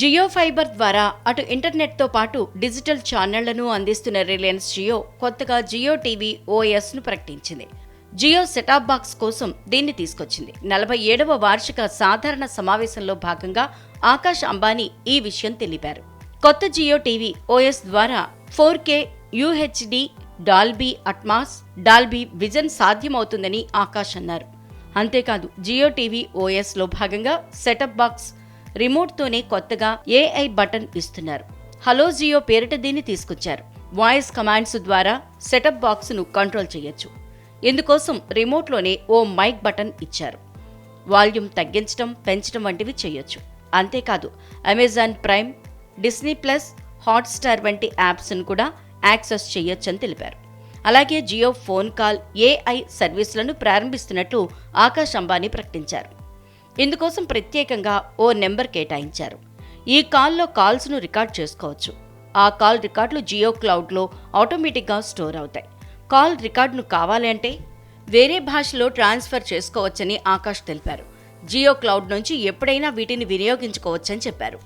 Jio fibre ద్వారా అటు ఇంటర్నెట్తో పాటు డిజిటల్ ఛానళ్ళను అందిస్తున్న రిలయన్స్ జియో కొత్తగా జియో టీవీ ఓఎస్ను ప్రకటించింది. జియో సెటాప్ బాక్స్ కోసం దీన్ని తీసుకొచ్చింది. నలభై ఏడవ వార్షిక సాధారణ సమావేశంలో భాగంగా ఆకాష్ అంబానీ ఈ విషయం తెలిపారు. కొత్త జియో టీవీ ఓఎస్ ద్వారా four K UHD Dolby Atmos Dolby Vision సాధ్యమవుతుందని ఆకాష్ అన్నారు. అంతేకాదు జియో టీవీ ఓఎస్లో భాగంగా సెటప్ బాక్స్ రిమోట్తోనే కొత్తగా ఏఐ బటన్ ఇస్తున్నారు. హలో జియో పేరిట దీన్ని తీసుకొచ్చారు. వాయిస్ కమాండ్స్ ద్వారా సెటప్ బాక్స్ను కంట్రోల్ చేయొచ్చు. ఇందుకోసం రిమోట్లోనే ఓ మైక్ బటన్ ఇచ్చారు. వాల్యూమ్ తగ్గించడం పెంచడం వంటివి చేయొచ్చు. అంతేకాదు Amazon Prime Disney plus Hotstar వంటి యాప్స్ను కూడా యాక్సెస్ చేయొచ్చని తెలిపారు. అలాగే జియో ఫోన్ కాల్ ఏఐ సర్వీసులను ప్రారంభిస్తున్నట్లు ఆకాష్ అంబానీ ప్రకటించారు. ఇందుకోసం ప్రత్యేకంగా ఓ నెంబర్ కేటాయించారు. ఈ కాల్లో కాల్స్ను రికార్డ్ చేసుకోవచ్చు. ఆ కాల్ రికార్డులు జియో క్లౌడ్లో ఆటోమేటిక్గా స్టోర్ అవుతాయి. కాల్ రికార్డును కావాలి అంటే వేరే భాషలో ట్రాన్స్ఫర్ చేసుకోవచ్చని ఆకాష్ తెలిపారు. జియో క్లౌడ్ నుంచి ఎప్పుడైనా వీటిని వినియోగించుకోవచ్చని చెప్పారు.